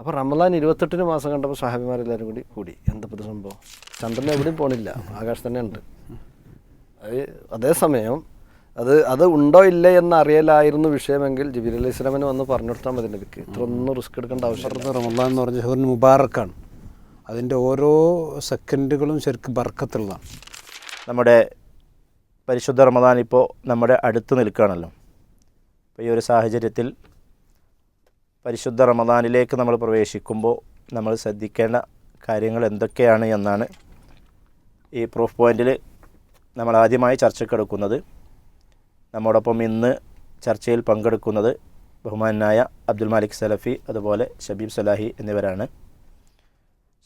അപ്പോൾ റമദാൻ ഇരുപത്തെട്ടിന് മാസം കണ്ടപ്പോൾ സഹാബിമാരെല്ലാവരും കൂടി കൂടി. എന്താ ഇത് സംഭവം? ചന്ദ്രൻ എവിടെയും പോണില്ല. ആകാശം തന്നെ ഉണ്ട്. അത് അതേസമയം അത് അത് ഉണ്ടോ ഇല്ല എന്ന് അറിയലായിരുന്നു വിഷയമെങ്കിൽ ജിബിർ അലൈഹി സ്വലാമിന് വന്ന് പറഞ്ഞു കൊടുത്താൽ മതി നബിക്ക് ഇത്ര ഒന്നും റിസ്ക് എടുക്കേണ്ട ആവശ്യം റമദാൻ എന്ന് പറഞ്ഞ ഷഹറിന് മുബാറക്കാണ്. അതിന്റെ ഓരോ സെക്കൻഡുകളും ശരിക്കും ബർക്കത്തുള്ളതാണ്. നമ്മുടെ പരിശുദ്ധ റമദാൻ ഇപ്പോൾ നമ്മുടെ അടുത്ത് നിൽക്കുകയാണല്ലോ. അപ്പോൾ ഈ ഒരു സാഹചര്യത്തിൽ പരിശുദ്ധ റമദാനിലേക്ക് നമ്മൾ പ്രവേശിക്കുമ്പോൾ നമ്മൾ ശ്രദ്ധിക്കേണ്ട കാര്യങ്ങൾ എന്തൊക്കെയാണ് എന്നാണ് ഈ പ്രൂഫ് പോയിന്റിൽ നമ്മൾ ആദ്യമായി ചർച്ചക്കെടുക്കുന്നത് നമ്മോടൊപ്പം ഇന്ന് ചർച്ചയിൽ പങ്കെടുക്കുന്നത് ബഹുമാനായ അബ്ദുൽ മാലിക് സലഫി അതുപോലെ ഷബീബ് സലാഹി എന്നിവരാണ്.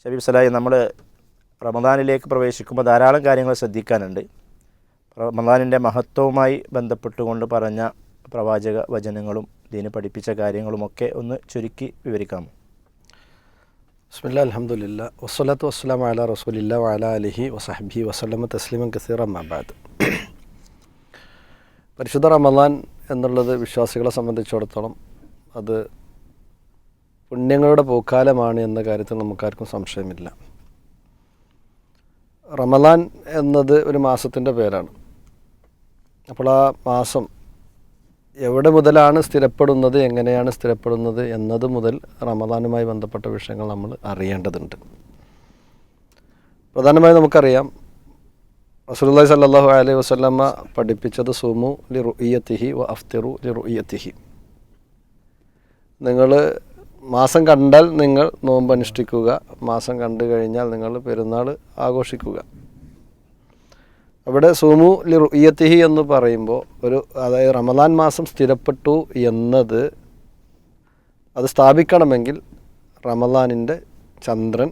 ഷബീബ് സലാഹി നമ്മൾ റമദാനിലേക്ക് പ്രവേശിക്കുമ്പോൾ ധാരാളം കാര്യങ്ങൾ ശ്രദ്ധിക്കാനുണ്ട്. റമദാനിന്റെ മഹത്വവുമായി ബന്ധപ്പെട്ടുകൊണ്ട് പറഞ്ഞ പ്രവാചക വചനങ്ങളും ദീന് പഠിപ്പിച്ച കാര്യങ്ങളുമൊക്കെ ഒന്ന് ചുരുക്കി വിവരിക്കാമോ? ബിസ്മില്ല അലഹമുല്ല വസ്സലാത്തു വസ്സലാം അല റസൂലില്ല വാല അലഹി വസഹബി വസ്ലമ തസ്ലിമൻ കസീർ അമ്മാബാദ് പരിശുദ്ധ റമദാൻ എന്നുള്ളത് വിശ്വാസികളെ സംബന്ധിച്ചിടത്തോളം അത് പുണ്യങ്ങളുടെ പൂക്കാലമാണ് എന്ന കാര്യത്തിൽ നമുക്കാർക്കും സംശയമില്ല. റമദാൻ എന്നത് ഒരു മാസത്തിന്റെ പേരാണ്. അപ്പോൾ ആ മാസം എവിടെ മുതലാണ് സ്ഥിരപ്പെടുന്നത് എങ്ങനെയാണ് സ്ഥിരപ്പെടുന്നത് എന്നത് മുതൽ റമദാനുമായി ബന്ധപ്പെട്ട വിഷയങ്ങൾ നമ്മൾ അറിയേണ്ടതുണ്ട്. പ്രധാനമായും നമുക്കറിയാം റസൂലുള്ളാഹി സല്ലല്ലാഹു അലൈഹി വസല്ലമ്മ പഠിപ്പിച്ചത് സുമു ലി റുഇയത്തിഹി വ അഫ്തിറു ലി റുഇയത്തിഹി നിങ്ങൾ മാസം കണ്ടാൽ നിങ്ങൾ നോമ്പ് അനുഷ്ഠിക്കുക മാസം കണ്ടു കഴിഞ്ഞാൽ നിങ്ങൾ പെരുന്നാൾ ആഘോഷിക്കുക. അവിടെ സുമു ലി റുഇയത്തിഹി എന്ന് പറയുമ്പോൾ ഒരു അതായത് റമദാൻ മാസം സ്ഥിരപ്പെട്ടു എന്നത് അത് സ്ഥാപിക്കണമെങ്കിൽ റമദാനിന്റെ ചന്ദ്രൻ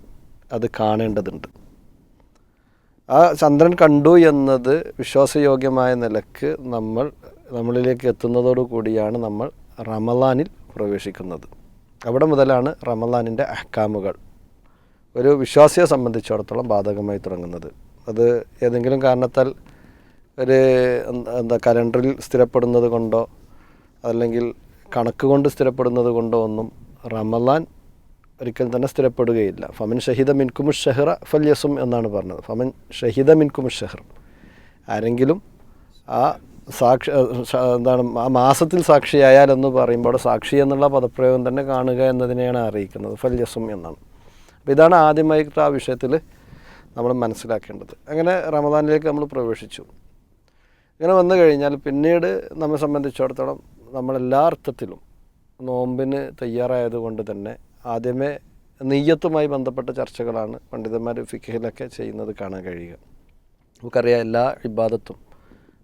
അത് കാണേണ്ടതുണ്ട്. ആ ചന്ദ്രൻ കണ്ടു എന്നത് വിശ്വാസയോഗ്യമായ നിലയ്ക്ക് നമ്മൾ നമ്മളിലേക്ക് എത്തുന്നതോടു കൂടിയാണ് നമ്മൾ റമദാനിൽ പ്രവേശിക്കുന്നത്. അവിടെ മുതലാണ് റമദാനിന്റെ അഹ്കാമുകൾ. ഒരു വിശ്വാസിയെ സംബന്ധിച്ചിടത്തോളം ബാധകമായി തുടങ്ങുന്നത്. അത് ഏതെങ്കിലും കാരണത്താൽ ഒരു എന്താ കലണ്ടറിൽ സ്ഥിരപ്പെടുന്നത് കൊണ്ടോ അല്ലെങ്കിൽ കണക്ക് കൊണ്ട് സ്ഥിരപ്പെടുന്നത് കൊണ്ടോ ഒന്നും റമലാൻ ഒരിക്കൽ തന്നെ സ്ഥിരപ്പെടുകയില്ല. ഫമൻ ഷഹിദ മിൻകുമു ഷെഹ്റ ഫല്യസും എന്നാണ് പറഞ്ഞത്. ഫമൻ ഷഹിദ മിൻകുമു ഷെഹ്ർ ആരെങ്കിലും ആ സാക്ഷി എന്താണ് ആ മാസത്തിൽ സാക്ഷിയായാൽ എന്ന് പറയുമ്പോൾ സാക്ഷി എന്നുള്ള പദപ്രയോഗം തന്നെ കാണുക എന്നതിനെയാണ് അറിയിക്കുന്നത്. ഫല്യസും എന്നാണ്. അപ്പോൾ ഇതാണ് ആദ്യമായിട്ട് ആ വിഷയത്തിൽ നമ്മൾ മനസ്സിലാക്കേണ്ടത്. അങ്ങനെ റമദാനിലേക്ക് നമ്മൾ പ്രവേശിച്ചു. ഇങ്ങനെ വന്നു കഴിഞ്ഞാൽ പിന്നീട് നമ്മെ സംബന്ധിച്ചിടത്തോളം നമ്മളെല്ലാ അർത്ഥത്തിലും നോമ്പിന് തയ്യാറായതുകൊണ്ട് തന്നെ ആദ്യമേ നെയ്യത്തുമായി ബന്ധപ്പെട്ട ചർച്ചകളാണ് പണ്ഡിതന്മാർ ഫിഖയിലൊക്കെ ചെയ്യുന്നത് കാണാൻ കഴിയുക. നമുക്കറിയാം എല്ലാ ഇബാദത്തും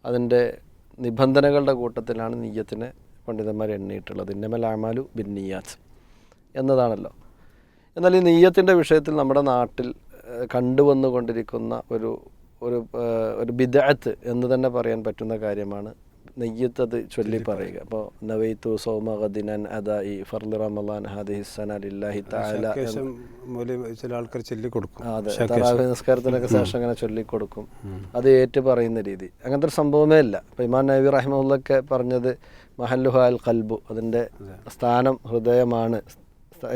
അതിന്റെ നിബന്ധനകളുടെ കൂട്ടത്തിലാണ് നെയ്യത്തിനെ പണ്ഡിതന്മാർ എണ്ണിയിട്ടുള്ളത്. ഇന്നമൽ ആമാലു ബിന്നിയാസ് എന്നതാണല്ലോ. എന്നാൽ ഈ നെയ്യത്തിന്റെ വിഷയത്തിൽ നമ്മുടെ നാട്ടിൽ കണ്ടുവന്നുകൊണ്ടിരിക്കുന്ന ഒരു ഒരു ഒരു ബിദഅത്ത് എന്ന് തന്നെ പറയാൻ പറ്റുന്ന കാര്യമാണ് നെയ്യത്തത് ചൊല്ലി പറയുക. അപ്പോൾ നവൈത്തു സൗമഗദിനൻ അദായി ഫർദ് റമലാൻ ഹാദിഹി സന ലില്ലാഹി ശേഷം ചില ആൾക്കാർ ചൊല്ലിക്കൊടുക്കും. അതെ. തറാവി നിസ്കാരത്തിനൊക്കെ ശേഷം അങ്ങനെ ചൊല്ലിക്കൊടുക്കും. അത് ഏറ്റു പറയുന്ന രീതി. അങ്ങനത്തെ ഒരു സംഭവമേ ഇല്ല. അപ്പോൾ ഇമാൻ നബി റഹ്മുള്ളൊക്കെ പറഞ്ഞത് മഹല്ലുഹ അൽ കൽബു അതിന്റെ സ്ഥാനം ഹൃദയമാണ്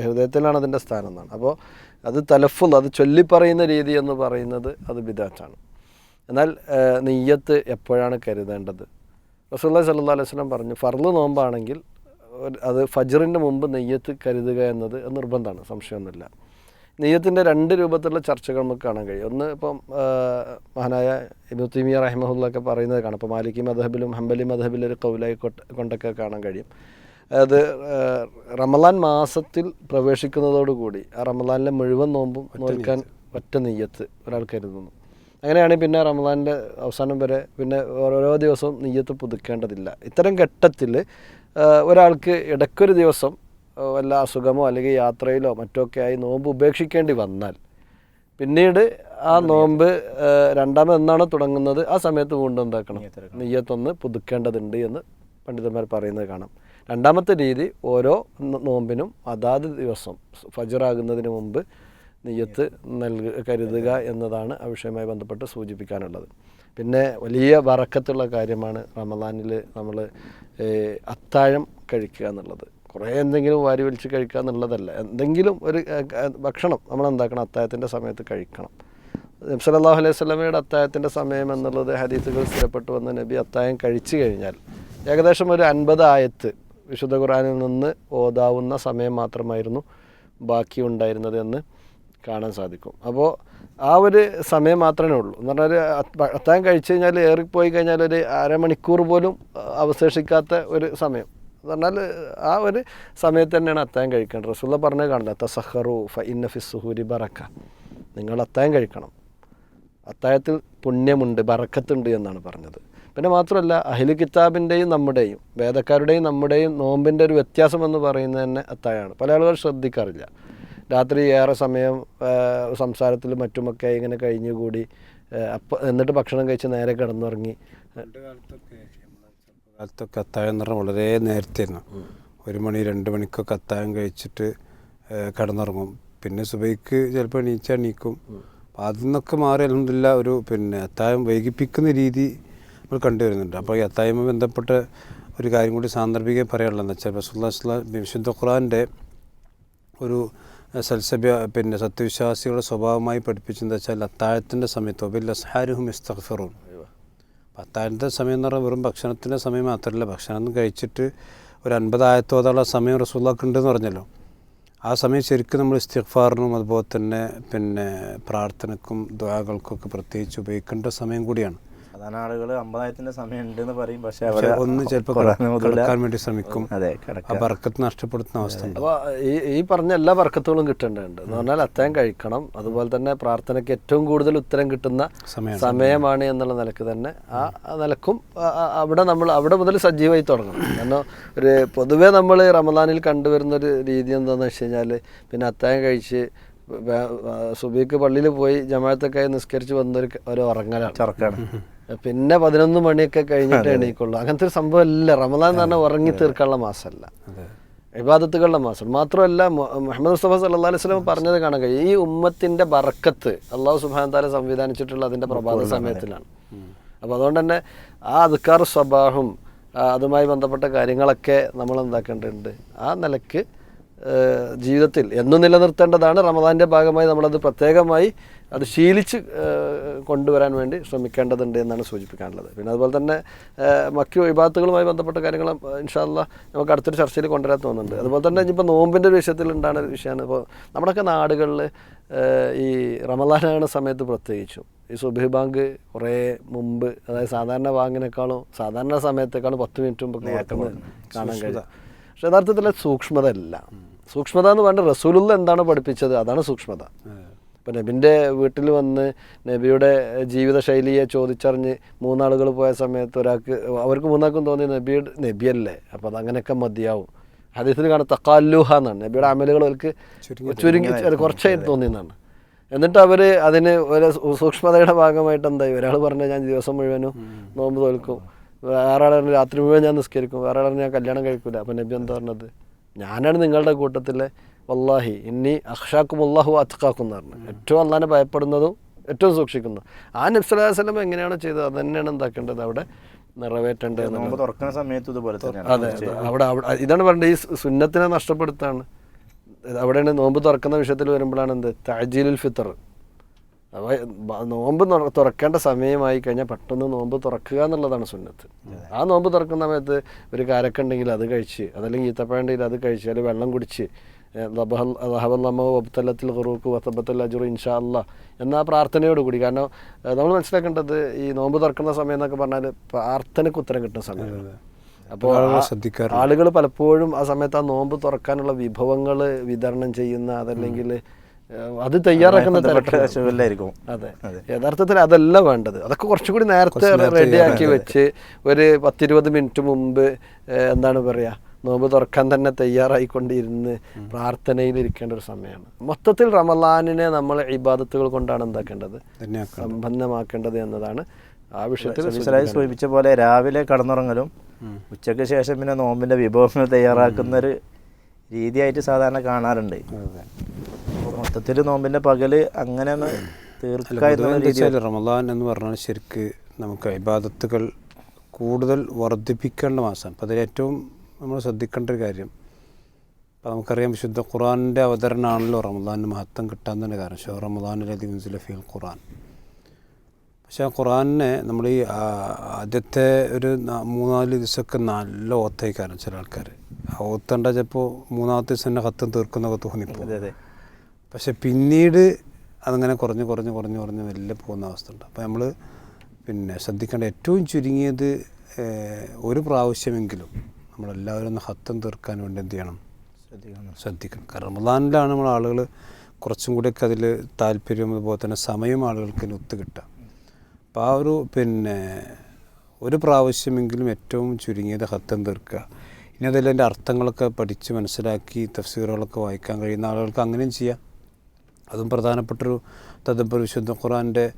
ഹൃദയത്തിലാണ് അതിന്റെ സ്ഥാനം എന്നാണ്. അപ്പോൾ അത് തലഫുൽ അത് ചൊല്ലിപ്പറയുന്ന രീതി എന്ന് പറയുന്നത് അത് ബിദാറ്റാണ് എന്നാൽ നെയ്യത്ത് എപ്പോഴാണ് കരുതേണ്ടത്? റസൂല്ലാ അലൈഹി വസല്ലം പറഞ്ഞു ഫർൾ നോമ്പാണെങ്കിൽ അത് ഫജറിന്റെ മുമ്പ് നെയ്യത്ത് കരുതുക എന്നത് നിർബന്ധമാണ് സംശയമൊന്നുമില്ല. നെയ്യത്തിന്റെ രണ്ട് രൂപത്തിലുള്ള ചർച്ചകൾ നമുക്ക് കാണാൻ കഴിയും. ഒന്ന് ഇപ്പം മഹാനായ ഇബ്നു തൈമിയ പറയുന്നത് കാണാം. ഇപ്പോൾ മാലിക്കി മദഹബിലും ഹംബലി മദഹബിലും ഒരു കൗലായി കൊണ്ടൊക്കെ കാണാൻ കഴിയും. അത് റമലാൻ മാസത്തിൽ പ്രവേശിക്കുന്നതോടുകൂടി ആ റമലാനിലെ മുഴുവൻ നോമ്പും നോക്കാൻ ഒറ്റ നെയ്യത്ത് ഒരാൾ കരുതുന്നു. അങ്ങനെയാണ് പിന്നെ റമലാന്റെ അവസാനം വരെ പിന്നെ ഓരോ ദിവസവും നെയ്യത്ത് പുതുക്കേണ്ടതില്ല. ഇത്തരം ഘട്ടത്തിൽ ഒരാൾക്ക് ഇടയ്ക്കൊരു ദിവസം വല്ല അസുഖമോ അല്ലെങ്കിൽ യാത്രയിലോ മറ്റൊക്കെ ആയി നോമ്പ് ഉപേക്ഷിക്കേണ്ടി വന്നാൽ പിന്നീട് ആ നോമ്പ് ആ, രണ്ടാമത് എന്നാണോ തുടങ്ങുന്നത് ആ സമയത്ത് വീണ്ടും എന്താക്കണം? നെയ്യത്തൊന്ന് പുതുക്കേണ്ടതുണ്ട് എന്ന് പണ്ഡിതന്മാർ പറയുന്നത് കാണാം. രണ്ടാമത്തെ രീതി ഓരോ നോമ്പിനും അതാത് ദിവസം ഫജറാകുന്നതിന് മുമ്പ് നെയ്യത്ത് നൽകുക കരുതുക എന്നതാണ് ആ വിഷയവുമായി ബന്ധപ്പെട്ട് സൂചിപ്പിക്കാനുള്ളത്. പിന്നെ വലിയ വറക്കത്തുള്ള കാര്യമാണ് റമദാനിൽ നമ്മൾ അത്താഴം കഴിക്കുക എന്നുള്ളത്. കുറേ എന്തെങ്കിലും വാരി വലിച്ച് കഴിക്കുക എന്നുള്ളതല്ല. എന്തെങ്കിലും ഒരു ഭക്ഷണം നമ്മൾ എന്താക്കണം? അത്താഴത്തിന്റെ സമയത്ത് കഴിക്കണം. നബി സല്ലല്ലാഹു അലൈഹി സ്വലമയുടെ അത്താഴത്തിന്റെ സമയം എന്നുള്ളത് ഹദീസുകൾ സ്ഥിരപ്പെട്ടു വന്ന നബി അത്തായം കഴിച്ചു കഴിഞ്ഞാൽ ഏകദേശം ഒരു അൻപത് ആയത്ത് വിശുദ്ധ ഖുറാനിൽ നിന്ന് ഓതാവുന്ന സമയം മാത്രമായിരുന്നു ബാക്കി ഉണ്ടായിരുന്നത് എന്ന് കാണാൻ സാധിക്കും. അപ്പോൾ ആ ഒരു സമയം മാത്രമേ ഉള്ളൂ. എന്ന് പറഞ്ഞാൽ അത്താൻ കഴിച്ചു കഴിഞ്ഞാൽ ഏറിപ്പോയി കഴിഞ്ഞാൽ ഒരു അരമണിക്കൂർ പോലും അവശേഷിക്കാത്ത ഒരു സമയം. എന്ന് പറഞ്ഞാൽ ആ ഒരു സമയത്ത് തന്നെയാണ് അത്താഴം കഴിക്കേണ്ടത്. റസുല്ല പറഞ്ഞത് കാണില്ല തസഹറു ഫ ഇന്ന ബറക്ക. നിങ്ങൾ അത്താഴം കഴിക്കണം. അത്താഴത്തിൽ പുണ്യമുണ്ട് ബറക്കത്തുണ്ട് എന്നാണ് പറഞ്ഞത്. പിന്നെ മാത്രമല്ല അഹിലു കിതാബിന്റെയും നമ്മുടെയും വേദക്കാരുടെയും നമ്മുടെയും നോമ്പിന്റെ ഒരു വ്യത്യാസം എന്ന് പറയുന്നത് തന്നെ അത്തായാണ് പല ആളുകൾ ശ്രദ്ധിക്കാറില്ല. രാത്രി ഏറെ സമയം സംസാരത്തിലും മറ്റുമൊക്കെ ഇങ്ങനെ കഴിഞ്ഞുകൂടി അപ്പം എന്നിട്ട് ഭക്ഷണം കഴിച്ച് നേരെ കിടന്നുറങ്ങി. കാലത്തൊക്കെ അത്തായം അത്താഴം എന്ന് പറഞ്ഞാൽ വളരെ നേരത്തെയായിരുന്നു. ഒരു മണി രണ്ട് മണിക്കൊക്കെ അത്താഴം കഴിച്ചിട്ട് കിടന്നുറങ്ങും. പിന്നെ സുബൈക്ക് ചിലപ്പോൾ എണീച്ചാൽ എണീക്കും. അതിൽ നിന്നൊക്കെ മാറി അലഹമില്ല ഒരു പിന്നെ അത്താഴം വൈകിപ്പിക്കുന്ന രീതി നമ്മൾ കണ്ടുവരുന്നുണ്ട്. അപ്പോൾ ഈ അത്തായ്മ ബന്ധപ്പെട്ട ഒരു കാര്യം കൂടി സാന്ദർഭികം പറയാനുള്ളതെന്ന് വെച്ചാൽ റസൂല്ലാ വിശുദ്ധ ഖുറാന്റെ ഒരു സൽസഭ്യ പിന്നെ സത്യവിശ്വാസികളുടെ സ്വഭാവമായി പഠിപ്പിച്ചെന്ന് വെച്ചാൽ അത്താഴത്തിന്റെ സമയത്ത് ഒബിൽ അസ്ഹാരുഹും ഇസ്തഫറും അത്താഴത്തിന്റെ സമയം എന്ന് പറഞ്ഞാൽ വെറും ഭക്ഷണത്തിന്റെ സമയം മാത്രമല്ല. ഭക്ഷണം കഴിച്ചിട്ട് ഒരു അൻപതായത്തോതുള്ള സമയം റസൂള്ളാക്ക് ഉണ്ടെന്ന് പറഞ്ഞല്ലോ. ആ സമയം ശരിക്കും നമ്മൾ ഇസ്തിഗ്ഫാറിനും അതുപോലെ തന്നെ പിന്നെ പ്രാർത്ഥനക്കും ദ്വാകൾക്കൊക്കെ പ്രത്യേകിച്ച് ഉപയോഗിക്കേണ്ട സമയം കൂടിയാണ്. സാധാരണ ആളുകൾ അമ്പതായിരത്തിന്റെ സമയം ഉണ്ടെന്ന് പറയും. പക്ഷെ അവിടെ അവർ ഒന്ന് ചിലപ്പോൾ കിടക്കാൻ വേണ്ടി ശ്രമിക്കും. അതെ ആ ബർക്കത്ത് നഷ്ടപ്പെടുത്തുന്ന അവസ്ഥ അപ്പൊ ഈ ഈ പറഞ്ഞ എല്ലാ വർക്കത്തുകളും കിട്ടേണ്ടതുണ്ട്. എന്ന് പറഞ്ഞാൽ അത്തായം കഴിക്കണം. അതുപോലെ തന്നെ പ്രാർത്ഥനയ്ക്ക് ഏറ്റവും കൂടുതൽ ഉത്തരം കിട്ടുന്ന സമയമാണ്. എന്നുള്ള നിലയ്ക്ക് തന്നെ ആ നിലക്കും അവിടെ നമ്മൾ അവിടെ മുതൽ സജീവമായി തുടങ്ങണം. കാരണം ഒരു പൊതുവേ നമ്മൾ റമദാനിൽ കണ്ടുവരുന്ന ഒരു രീതി എന്താണെന്ന് വെച്ച് കഴിഞ്ഞാൽ പിന്നെ അത്തായം കഴിച്ച് സുബിക്ക് സുബീക്ക് പള്ളിയിൽ പോയി ജമാഅത്തൊക്കെ നിസ്കരിച്ച് വന്നൊരു ഒരു ഉറങ്ങലാണ്. ചൊറക്കാണ്. പിന്നെ പതിനൊന്ന് മണിയൊക്കെ കഴിഞ്ഞിട്ട് എണീക്കുള്ളൂ. അങ്ങനത്തെ ഒരു സംഭവം അല്ല റമദാൻ എന്ന് പറഞ്ഞാൽ ഉറങ്ങി തീർക്കാനുള്ള മാസമല്ല. വിവാദത്തുകളുടെ മാസം. മാത്രമല്ല മുഹമ്മദ് മുസ്തഫ സല്ലല്ലാഹു അലൈഹി വസല്ലം പറഞ്ഞത് കാണാൻ കഴിയും. ഈ ഉമ്മത്തിന്റെ ബറക്കത്ത് അള്ളാഹു സുബാൻ താല സംവിധാനിച്ചിട്ടുള്ള അതിന്റെ പ്രഭാത സമയത്തിലാണ്. അപ്പോൾ അതുകൊണ്ട് തന്നെ ആ അദ്ക്കാർ സ്വഭാവം അതുമായി ബന്ധപ്പെട്ട കാര്യങ്ങളൊക്കെ നമ്മൾ എന്താക്കേണ്ടതുണ്ട്. ആ നിലയ്ക്ക് ജീവിതത്തിൽ എന്നും നിലനിർത്തേണ്ടതാണ്. റമദാന്റെ ഭാഗമായി നമ്മളത് പ്രത്യേകമായി അത് ശീലിച്ച് കൊണ്ടുവരാൻ വേണ്ടി ശ്രമിക്കേണ്ടതുണ്ട് എന്നാണ് സൂചിപ്പിക്കാനുള്ളത്. പിന്നെ അതുപോലെ തന്നെ മറ്റു വിഭാഗത്തുകളുമായി ബന്ധപ്പെട്ട കാര്യങ്ങൾ ഇൻഷാല്ല നമുക്ക് അടുത്തൊരു ചർച്ചയിൽ കൊണ്ടുവരാൻ തോന്നുന്നുണ്ട്. അതുപോലെ തന്നെ ഇനിയിപ്പോൾ നോമ്പിന്റെ ഒരു വിഷയത്തിൽ ഉണ്ടാകുന്ന ഒരു വിഷയമാണ്. ഇപ്പോൾ നമ്മുടെയൊക്കെ നാടുകളിൽ ഈ റമദാനാണ് സമയത്ത് പ്രത്യേകിച്ചും ഈ സുബഹി ബാങ്ക് കുറേ മുമ്പ് അതായത് സാധാരണ ബാങ്കിനേക്കാളും സാധാരണ സമയത്തേക്കാളും പത്ത് മിനിറ്റ് മുമ്പ് കാണാൻ കഴിയും. പക്ഷെ യഥാർത്ഥത്തിൽ അത് സൂക്ഷ്മത എന്ന് പറഞ്ഞാൽ റസൂലുള്ള എന്താണ് പഠിപ്പിച്ചത്? അതാണ് സൂക്ഷ്മത. ഇപ്പം നബിന്റെ വീട്ടിൽ വന്ന് നബിയുടെ ജീവിതശൈലിയെ ചോദിച്ചറിഞ്ഞ് മൂന്നാളുകൾ പോയ സമയത്ത് ഒരാൾക്ക് അവർക്ക് മൂന്നാൾക്കും തോന്നി നബിയുടെ നബിയല്ലേ? അപ്പോൾ അത് അങ്ങനെയൊക്കെ മതിയാവും. ഹദീസിൽ കാണാൻ തക്കാല്ലൂഹ എന്നാണ്. നബിയുടെ അമലുകൾ അവർക്ക് ചുരുങ്ങി കുറച്ചായിട്ട് തോന്നിയെന്നാണ്. എന്നിട്ട് അവർ അതിന് ഒരു സൂക്ഷ്മതയുടെ ഭാഗമായിട്ട് എന്തായി? ഒരാൾ പറഞ്ഞാൽ ഞാൻ ദിവസം മുഴുവനും നോമ്പ് തോൽക്കും. വേറെ ആളെ രാത്രി മുഴുവൻ ഞാൻ നിസ്കരിക്കും. വേറെ ആളെ ഞാൻ കല്യാണം കഴിക്കില്ല അപ്പം നബി എന്താ പറഞ്ഞത്? ഞാനാണ് നിങ്ങളുടെ കൂട്ടത്തിലെ വല്ലാഹി ഇനി അക്ഷാക്കും അള്ളാഹു അത്തക്കാക്കും എന്ന് പറഞ്ഞു ഏറ്റവും അള്ളാനെ ഭയപ്പെടുന്നതും ഏറ്റവും സൂക്ഷിക്കുന്നു ആ നബ്സലാസ്ലം എങ്ങനെയാണ് ചെയ്തത്? അത് തന്നെയാണ് എന്താക്കേണ്ടത്? അവിടെ നിറവേറ്റേണ്ടത് തുറക്കുന്ന സമയത്ത് ഇതുപോലെ അതെ. അവിടെ ഇതാണ് പറഞ്ഞത്. ഈ സുന്നത്തിനെ നഷ്ടപ്പെടുത്താണ്. അവിടെയാണ് നോമ്പ് തുറക്കുന്ന വിഷയത്തിൽ വരുമ്പോഴാണ് എന്ത്? താജീലുൽ ഫിത്തർ നോമ്പ് തുറ- തുറക്കേണ്ട സമയമായി കഴിഞ്ഞാൽ പെട്ടെന്ന് നോമ്പ് തുറക്കുക എന്നുള്ളതാണ് സുന്നത്ത്. ആ നോമ്പ് തുറക്കുന്ന സമയത്ത് ഒരു കാരക്കുണ്ടെങ്കിൽ അത് കഴിച്ച് അതല്ലെങ്കിൽ ഈത്തപ്പഴണ്ടെങ്കിൽ അത് കഴിച്ച് അല്ലെങ്കിൽ വെള്ളം കുടിച്ച് വബ്തലത്തിൽ ഖുറൂക്ക് വത്തബത്തൽ അജുർ ഇൻഷാ അല്ല എന്ന പ്രാർത്ഥനയോടുകൂടി പ്രാർത്ഥനയോട് കൂടി. കാരണം നമ്മൾ മനസ്സിലാക്കേണ്ടത് ഈ നോമ്പ് തുറക്കുന്ന സമയം എന്നൊക്കെ പറഞ്ഞാൽ പ്രാർത്ഥനയ്ക്ക് ഉത്തരം കിട്ടുന്ന സമയമാണ്. അപ്പോൾ ആളുകൾ പലപ്പോഴും ആ സമയത്ത് ആ നോമ്പ് തുറക്കാനുള്ള വിഭവങ്ങൾ വിതരണം ചെയ്യുന്ന അതല്ലെങ്കിൽ അത് തയ്യാറാക്കുന്ന അതെ. യഥാർത്ഥത്തിൽ അതല്ല വേണ്ടത്. അതൊക്കെ കുറച്ചുകൂടി നേരത്തെ റെഡിയാക്കി വെച്ച് ഒരു പത്തിരുപത് മിനിറ്റ് മുമ്പ് എന്താണ് പറയുക നോമ്പ് തുറക്കാൻ തന്നെ തയ്യാറായിക്കൊണ്ടിരുന്ന് പ്രാർത്ഥനയിൽ ഇരിക്കേണ്ട ഒരു സമയമാണ്. മൊത്തത്തിൽ റമലാനിനെ നമ്മൾ ഇബാദത്തുകൾ കൊണ്ടാണ് എന്താക്കേണ്ടത്? സമ്പന്നമാക്കേണ്ടത് എന്നതാണ് ആ വിഷയത്തിൽ സൂചിപ്പിച്ച പോലെ രാവിലെ കടന്നുറങ്ങലും ഉച്ചയ്ക്ക് ശേഷം പിന്നെ നോമ്പിന്റെ വിഭവങ്ങൾ തയ്യാറാക്കുന്ന ഒരു രീതിയായിട്ട് സാധാരണ കാണാറുണ്ട്. മൊത്തത്തിൽ നോമ്പിന്റെ പകൽ അങ്ങനെ വെച്ചാൽ റമദാൻ എന്ന് പറഞ്ഞാൽ ശരിക്ക് നമുക്ക് ഇബാദത്തുകൾ കൂടുതൽ വർദ്ധിപ്പിക്കേണ്ട മാസം അപ്പം അതിൽ ഏറ്റവും നമ്മൾ ശ്രദ്ധിക്കേണ്ട ഒരു കാര്യം അപ്പോൾ നമുക്കറിയാം വിശുദ്ധ ഖുറാനിന്റെ അവതരണമാണല്ലോ റമദാനിന് മഹത്വം കിട്ടാൻ തന്നെ കാരണം. ഷോ റമദാനിലതി ഫിൽ ഖുറാൻ പക്ഷേ ആ ഖുറാനെ നമ്മൾ ഈ ആദ്യത്തെ ഒരു മൂന്നാൽ ദിവസമൊക്കെ നല്ല ഓത്തയിക്കാരം ചില ആൾക്കാർ ആ ഓത്തണ്ട ചിലപ്പോൾ മൂന്നാമത്തെ ദിവസം തന്നെ കത്തും തീർക്കുന്നൊക്കെ തോന്നിപ്പോൾ അതെ അതെ. പക്ഷെ പിന്നീട് അതങ്ങനെ കുറഞ്ഞ് കുറഞ്ഞ് കുറഞ്ഞ് കുറഞ്ഞ് മെല്ലെ പോകുന്ന അവസ്ഥ ഉണ്ട്. അപ്പോൾ നമ്മൾ പിന്നെ ശ്രദ്ധിക്കേണ്ട ഏറ്റവും ചുരുങ്ങിയത് ഒരു പ്രാവശ്യമെങ്കിലും നമ്മളെല്ലാവരും ഒന്ന് ഹത്തം തീർക്കാൻ വേണ്ടി എന്ത് ചെയ്യണം? ശ്രദ്ധിക്കണം. ശ്രദ്ധിക്കണം. കാരണം റമദാനിലാണ് നമ്മൾ ആളുകൾ കുറച്ചും കൂടിയൊക്കെ അതിൽ താല്പര്യം അതുപോലെ തന്നെ സമയം ആളുകൾക്ക് ഒത്തു കിട്ടുക. അപ്പോൾ ആ ഒരു പിന്നെ ഒരു പ്രാവശ്യമെങ്കിലും ഏറ്റവും ചുരുങ്ങിയത് ഹത്തം തീർക്കുക. ഇനി അതിൽ അതിന്റെ അർത്ഥങ്ങളൊക്കെ പഠിച്ച് മനസ്സിലാക്കി തഫ്സീറുകളൊക്കെ വായിക്കാൻ കഴിയുന്ന ആളുകൾക്ക് അങ്ങനെയും ചെയ്യാം. അതും പ്രധാനപ്പെട്ടൊരു തദ്ബർ വിശുദ്ധ ഖുറാന്റെ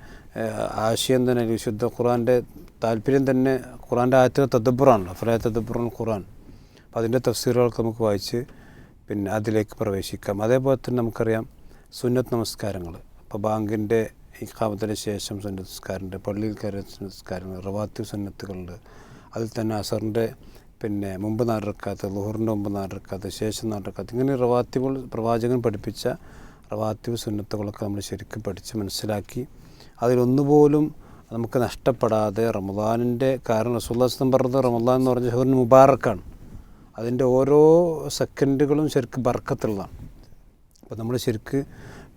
ആശയം തന്നെ വിശുദ്ധ ഖുറാന്റെ താല്പര്യം തന്നെ ഖുറാന്റെ ആയത്തിൽ തദ്ബുറാണല്ലോ ഫലായ തദബ്ബറുൽ ഖുറാൻ അപ്പോൾ അതിന്റെ തഫ്സീറുകളൊക്കെ നമുക്ക് വായിച്ച് പിന്നെ അതിലേക്ക് പ്രവേശിക്കാം. അതേപോലെ തന്നെ നമുക്കറിയാം സുന്നത്ത് നമസ്കാരങ്ങൾ. അപ്പോൾ ബാങ്കിന്റെ ഈ കാമത്തിന് ശേഷം സുന്നത്ത് നമസ്കാരമുണ്ട്. പള്ളിയിൽ കയറിയ നമസ്കാരങ്ങൾ റവാത്തി സുന്നത്തുകളുണ്ട്. അതിൽ തന്നെ അസറിന്റെ പിന്നെ മുമ്പ് നാടിറക്കാത്ത ലുഹറിന്റെ മുമ്പ് നാടിറക്കാത്ത ശേഷം നാടിറക്കാത്ത ഇങ്ങനെ റവാത്തികൾ പ്രവാചകൻ പഠിപ്പിച്ച റവാത്തിവ് സുന്നത്തുകളൊക്കെ നമ്മൾ ശരിക്കും പഠിച്ച് മനസ്സിലാക്കി അതിലൊന്നുപോലും നമുക്ക് നഷ്ടപ്പെടാതെ റമദാനിന്റെ കാരണം റസൂല്ലാസ്ലം പറഞ്ഞത് റമദാൻ എന്ന് പറഞ്ഞ ഷഹറിന് മുബാറക്കാണ്. അതിന്റെ ഓരോ സെക്കൻഡുകളും ശരിക്കും ബർക്കത്തുള്ളതാണ്. അപ്പോൾ നമ്മൾ ശരിക്ക്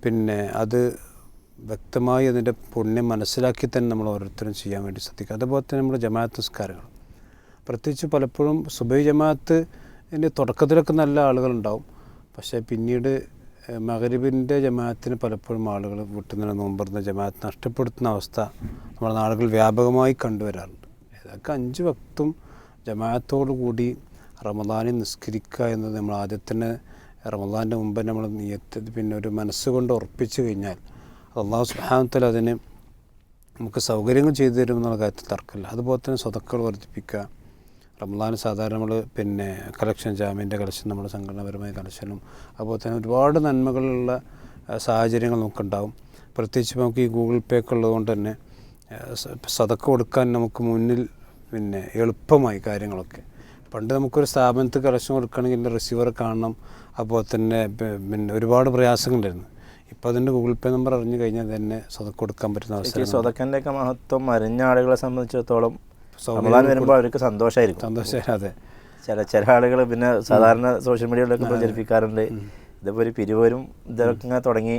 പിന്നെ അത് വ്യക്തമായി അതിന്റെ പുണ്യം മനസ്സിലാക്കി തന്നെ നമ്മൾ ഓരോരുത്തരും ചെയ്യാൻ വേണ്ടി ശ്രദ്ധിക്കുക. അതുപോലെ തന്നെ നമ്മൾ ജമാഅത്ത് നിസ്കാരങ്ങൾ. പ്രത്യേകിച്ച് പലപ്പോഴും സുബൈ ജമാഅത്തിന്റെ തുടക്കത്തിലൊക്കെ നല്ല ആളുകളുണ്ടാവും. പക്ഷേ പിന്നീട് ഏഹ്, ജമാത്തിന് പലപ്പോഴും ആളുകൾ വിട്ടുനിന്ന് നോമ്പറുന്ന ജമാഅത്ത് നഷ്ടപ്പെടുത്തുന്ന അവസ്ഥ നമ്മുടെ നാടുകൾ വ്യാപകമായി കണ്ടുവരാറുണ്ട്. ഏതൊക്കെ അഞ്ച് വക്തും ജമാഅത്തോടു കൂടി റമദാനെ നിസ്കരിക്കുക എന്നത് നമ്മൾ ആദ്യം തന്നെ റമദാന്റെ മുമ്പ് നമ്മൾ നീയത്ത് പിന്നെ ഒരു മനസ്സുകൊണ്ട് ഉറപ്പിച്ചു കഴിഞ്ഞാൽ അള്ളാഹു സുഹാനത്തിൽ അതിന് നമുക്ക് സൗകര്യങ്ങൾ ചെയ്തു തരുമെന്നുള്ള കാര്യത്തിൽ തർക്കമില്ല. അതുപോലെ തന്നെ സ്വതക്കൾ വർദ്ധിപ്പിക്കുക റംസാൻ സാധാരണ നമ്മൾ പിന്നെ കളക്ഷൻ ജാമ്യന്റെ കളക്ഷൻ നമ്മുടെ സംഘടനാപരമായ കളക്ഷനും അതുപോലെ തന്നെ ഒരുപാട് നന്മകളുള്ള സാഹചര്യങ്ങൾ നമുക്കുണ്ടാവും. പ്രത്യേകിച്ച് നമുക്ക് ഈ ഗൂഗിൾ പേ ഒക്കെ ഉള്ളതുകൊണ്ട് തന്നെ സതക്ക കൊടുക്കാൻ നമുക്ക് മുന്നിൽ പിന്നെ എളുപ്പമായി കാര്യങ്ങളൊക്കെ. പണ്ട് നമുക്കൊരു സ്ഥാപനത്തിൽ കളക്ഷൻ കൊടുക്കണമെങ്കിൽ റിസീവർ കാണണം അതുപോലെ തന്നെ പിന്നെ ഒരുപാട് പ്രയാസങ്ങളുണ്ടായിരുന്നു. ഇപ്പോൾ അതിന്റെ ഗൂഗിൾ പേ നമ്പർ അറിഞ്ഞു കഴിഞ്ഞാൽ തന്നെ സ്വതക്ക് കൊടുക്കാൻ പറ്റുന്ന അവസ്ഥ സ്വതക്കന്റെയൊക്കെ മഹത്വം അറിഞ്ഞ ആളുകളെ സംബന്ധിച്ചിടത്തോളം റമദാൻ വരുമ്പോൾ അവർക്ക് സന്തോഷമായിരിക്കും സന്തോഷം അതെ. ചില ചില ആളുകൾ പിന്നെ സാധാരണ സോഷ്യൽ മീഡിയയിലൊക്കെ പ്രചരിപ്പിക്കാറുണ്ട് ഇതിപ്പോ ഒരു പിരിവരും ഇതൊക്കെ ഇങ്ങനെ തുടങ്ങി.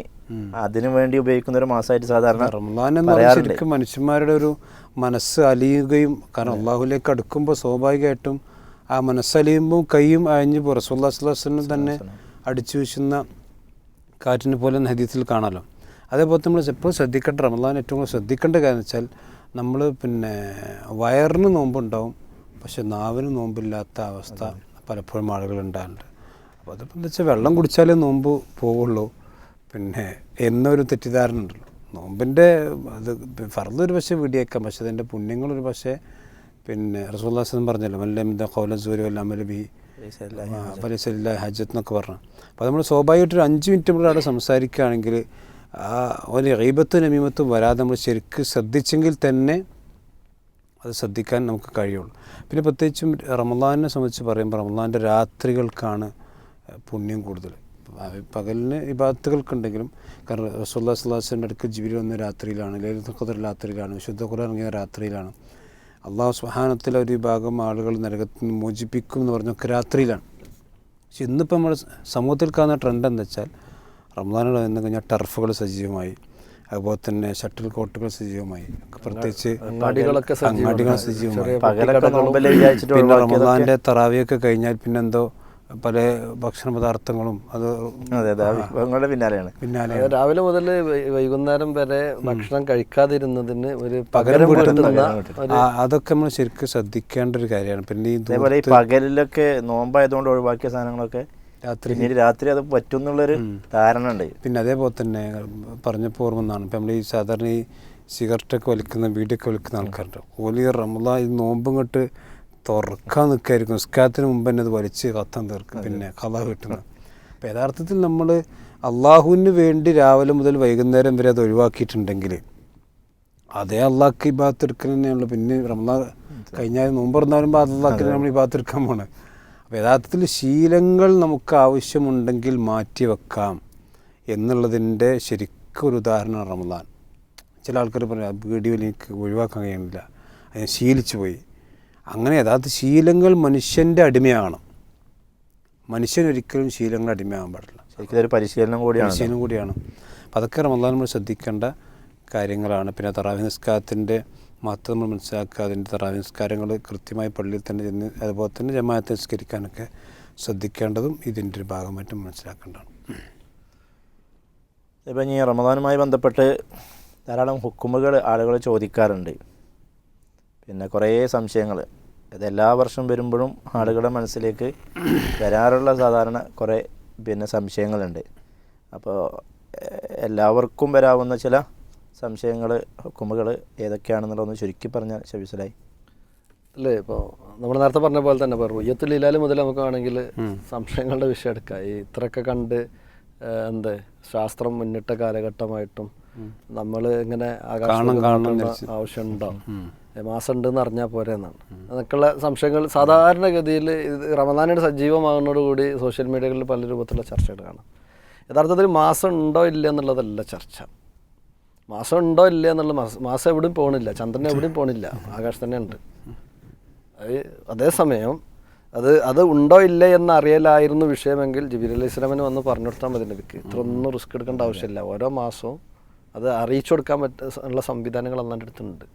അതിനു വേണ്ടി ഉപയോഗിക്കുന്ന ഒരു മാസമായിട്ട് സാധാരണ റമദാൻ എന്ന് ശരിക്കും മനുഷ്യന്മാരുടെ ഒരു മനസ്സ് അലിയുകയും കാരണം അള്ളാഹുലേക്ക് അടുക്കുമ്പോൾ സ്വാഭാവികമായിട്ടും ആ മനസ്സലിയുമ്പോൾ കൈയും അഴിഞ്ഞ് പുറസുല്ലാസ്ലാസിനും തന്നെ അടിച്ചു വീശുന്ന കാറ്റിനെ പോലെ നദീത്തിൽ കാണാമല്ലോ അതേപോലെ നമ്മൾ എപ്പോഴും ശ്രദ്ധിക്കേണ്ട റമദാൻ ഏറ്റവും കൂടുതൽ ശ്രദ്ധിക്കേണ്ട കാര്യം വെച്ചാൽ നമ്മൾ പിന്നെ വയറിന് നോമ്പുണ്ടാവും പക്ഷെ നാവിന് നോമ്പില്ലാത്ത അവസ്ഥ പലപ്പോഴും ആളുകൾ ഉണ്ടാകുന്നുണ്ട് അപ്പോൾ അതിപ്പോൾ എന്താ വെച്ചാൽ വെള്ളം കുടിച്ചാലേ നോമ്പ് പോവുള്ളൂ. പിന്നെ എന്നൊരു തെറ്റിദ്ധാരണ ഉണ്ടല്ലോ. നോമ്പിന്റെ അത് ഫർദ് ഒരു പക്ഷേ വീടിയേക്കാം പക്ഷേ അതിന്റെ പുണ്യങ്ങളൊരു പക്ഷേ പിന്നെ റസൂല്ലാസം പറഞ്ഞല്ലോ മല്ലമിന്റെ കൗല സൂര്യ വല്ല അമലബി പലിസലില്ല ഹജ്ജത്ത് എന്നൊക്കെ പറഞ്ഞു. അപ്പോൾ നമ്മൾ സ്വാഭാവികമായിട്ടൊരു അഞ്ച് മിനിറ്റ് നമ്മൾ അവിടെ സംസാരിക്കുകയാണെങ്കിൽ ഒരു റീബത്തും നമീമത്തും വരാതെ നമ്മൾ ശരിക്ക് ശ്രദ്ധിച്ചെങ്കിൽ തന്നെ അത് ശ്രദ്ധിക്കാൻ നമുക്ക് കഴിയുള്ളൂ. പിന്നെ പ്രത്യേകിച്ചും റമദാനിനെ സംബന്ധിച്ച് പറയുമ്പോൾ റമദാന്റെ രാത്രികൾക്കാണ് പുണ്യം കൂടുതൽ. പകലിന് ഇബാത്തുകൾക്കുണ്ടെങ്കിലും കാരണം റസൂല്ലാ സ്വലാസിന്റെ അടുക്ക് ജിബിരി വന്ന രാത്രിയിലാണ് ലൈലത്തുഖദർ ഖദർ രാത്രിയിലാണ് വിശുദ്ധ ഖുർആൻ ഇറങ്ങിയ രാത്രിയിലാണ്. അള്ളാഹു സുഹാനത്തിലെ ഒരു വിഭാഗം ആളുകൾ നരകത്തിൽ മോചിപ്പിക്കും എന്ന് പറഞ്ഞൊക്കെ രാത്രിയിലാണ്. പക്ഷെ ഇന്നിപ്പോൾ നമ്മുടെ സമൂഹത്തിൽ കാണുന്ന ട്രെൻഡ് എന്താ വെച്ചാൽ റംസാനുകൾ എന്ന് കഴിഞ്ഞാൽ ടർഫുകൾ സജീവമായി. അതുപോലെ തന്നെ ഷട്ടിൽ കോട്ടുകൾ സജീവമായി. പ്രത്യേകിച്ച് അങ്ങാടികളൊക്കെ അങ്ങാടികൾ. സജീവമായി. പിന്നെ ഒഴിവാക്കിയതൊക്കെ തറാവിയൊക്കെ കഴിഞ്ഞാൽ പിന്നെന്തോ പല ഭക്ഷണ പദാർത്ഥങ്ങളും അത് വിഭവങ്ങളുടെ പിന്നാലെയാണ്. പിന്നാലെ രാവിലെ മുതൽ വൈകുന്നേരം വരെ ഭക്ഷണം കഴിക്കാതിരുന്നതിന് ഒരു പകരം അതൊക്കെ നമ്മൾ ശരിക്കും ശ്രദ്ധിക്കേണ്ട ഒരു കാര്യമാണ്. പിന്നെ ഈ പകലിലൊക്കെ നോമ്പായതുകൊണ്ട് ഒഴിവാക്കിയ സാധനങ്ങളൊക്കെ രാത്രി. പിന്നീട് രാത്രി അത് പറ്റും എന്നുള്ളൊരു ധാരണ ഉണ്ട് പിന്നെ അതേപോലെ തന്നെ പറഞ്ഞപ്പോൾ ഓർമ്മ എന്നാണ് ഇപ്പം നമ്മൾ ഈ സാധാരണ ഈ സിഗരറ്റൊക്കെ വലിക്കുന്ന വീടൊക്കെ വലിക്കുന്ന ആൾക്കാരുണ്ട്. ഓലി റമദാ ഈ നോമ്പും കെട്ട് തുറക്കാൻ നിൽക്കായിരിക്കും നിസ്കാരത്തിന് മുമ്പ് തന്നെ അത് വലിച്ച് കത്താൻ തീർക്കും. പിന്നെ കഥ കിട്ടുന്നത്. അപ്പം യഥാർത്ഥത്തിൽ നമ്മൾ അള്ളാഹുവിന് വേണ്ടി രാവിലെ മുതൽ വൈകുന്നേരം വരെ അത് ഒഴിവാക്കിയിട്ടുണ്ടെങ്കിൽ അതേ അള്ളാഹ്ക്ക് ഈ ഭാഗത്ത് എടുക്കൽ തന്നെയാണല്ലോ. പിന്നെ റമദാൻ കഴിഞ്ഞാൽ നോമ്പ് തുറന്നാലും അള്ളാഹ്ക്ക് നമ്മൾ ഈ ഭാഗത്ത് എടുക്കാൻ പോണത് അപ്പോൾ യഥാർത്ഥത്തിൽ ശീലങ്ങൾ നമുക്ക് ആവശ്യമുണ്ടെങ്കിൽ മാറ്റി വെക്കാം എന്നുള്ളതിന്റെ ശരിക്കും ഒരു ഉദാഹരണം റമദാൻ. ചില ആൾക്കാർ പറയാം വീഡിയോ എനിക്ക് ഒഴിവാക്കാൻ കഴിയുന്നില്ല. അത് ശീലിച്ചു പോയി. അങ്ങനെ യഥാർത്ഥ ശീലങ്ങൾ മനുഷ്യന്റെ അടിമയാണ് മനുഷ്യൻ ഒരിക്കലും ശീലങ്ങൾ അടിമയാകാൻ പാടില്ല. ശരിക്കും ഇതൊരു പരിശീലനം കൂടിയാണ്. പരിശീലനം കൂടിയാണ്. അപ്പം അതൊക്കെ റമദാൻ നമ്മൾ ശ്രദ്ധിക്കേണ്ട കാര്യങ്ങളാണ്. പിന്നെ തറാവി നിസ്കാരത്തിന്റെ മഹത്വം നമ്മൾ മനസ്സിലാക്കുക അതിന്റെ തറാവിസ്കാരങ്ങൾ കൃത്യമായി പള്ളിയിൽ തന്നെ ചെന്ന് അതുപോലെ തന്നെ ജമാഅത്ത് നിസ്കരിക്കാനൊക്കെ ശ്രദ്ധിക്കേണ്ടതും ഇതിന്റെ ഒരു ഭാഗമായിട്ട് മനസ്സിലാക്കേണ്ടതാണ്. ഇപ്പം ഈ റമദാനുമായി ബന്ധപ്പെട്ട് ധാരാളം ഹുക്കുമുകൾ ആളുകൾ ചോദിക്കാറുണ്ട്. പിന്നെ കുറേ സംശയങ്ങൾ. ഇത് എല്ലാ വർഷം വരുമ്പോഴും ആളുകളുടെ മനസ്സിലേക്ക് വരാറുള്ള സാധാരണ കുറേ പിന്നെ സംശയങ്ങളുണ്ട്. അപ്പോൾ എല്ലാവർക്കും വരാവുന്ന ചില സംശയങ്ങൾ കുമ്പകൾ ഏതൊക്കെയാണെന്നുള്ളതൊന്ന് ചുരുക്കി പറഞ്ഞാൽ ഷബീസലായി അല്ലേ? ഇപ്പോൾ നമ്മൾ നേരത്തെ പറഞ്ഞ പോലെ തന്നെ ഇപ്പോൾ ഉയ്യത്തിൽ ഹിലാൽ മുതൽ നമുക്ക് വേണമെങ്കിൽ സംശയങ്ങളുടെ വിഷയം എടുക്കാം. ഈ ഇത്രയൊക്കെ കണ്ട് എന്താ ശാസ്ത്രം മുന്നിട്ട കാലഘട്ടമായിട്ടും നമ്മൾ ഇങ്ങനെ ആകാശം ആവശ്യമുണ്ടോ? മാസം ഉണ്ടെന്ന് അറിഞ്ഞാൽ പോരെ എന്നാണ്. അതൊക്കെയുള്ള സംശയങ്ങൾ സാധാരണഗതിയിൽ ഇത് റമദാനയുടെ സജീവമാകുന്നതോടുകൂടി സോഷ്യൽ മീഡിയകളിൽ പല രൂപത്തിലുള്ള ചർച്ചകൾ കാണാം. യഥാർത്ഥത്തിൽ മാസം ഉണ്ടോ ഇല്ല എന്നുള്ളതല്ല ചർച്ച. മാസം ഉണ്ടോ ഇല്ല എന്നുള്ള മാസം മാസം എവിടെയും പോകണില്ല ചന്ദ്രൻ എവിടെയും പോകണില്ല ആകാശം തന്നെ ഉണ്ട് അത് അതേസമയം അത് അത് ഉണ്ടോ ഇല്ല എന്ന് അറിയലായിരുന്നു വിഷയമെങ്കിൽ ജിബിർ അലി വന്ന് പറഞ്ഞു കൊടുത്താൽ മതി നബിക്ക് ഇത്രയൊന്നും റിസ്ക് എടുക്കേണ്ട ആവശ്യമില്ല. ഓരോ മാസവും അത് അറിയിച്ചു കൊടുക്കാൻ പറ്റുള്ള സംവിധാനങ്ങൾ അന്നാന്റെ അടുത്തുണ്ട്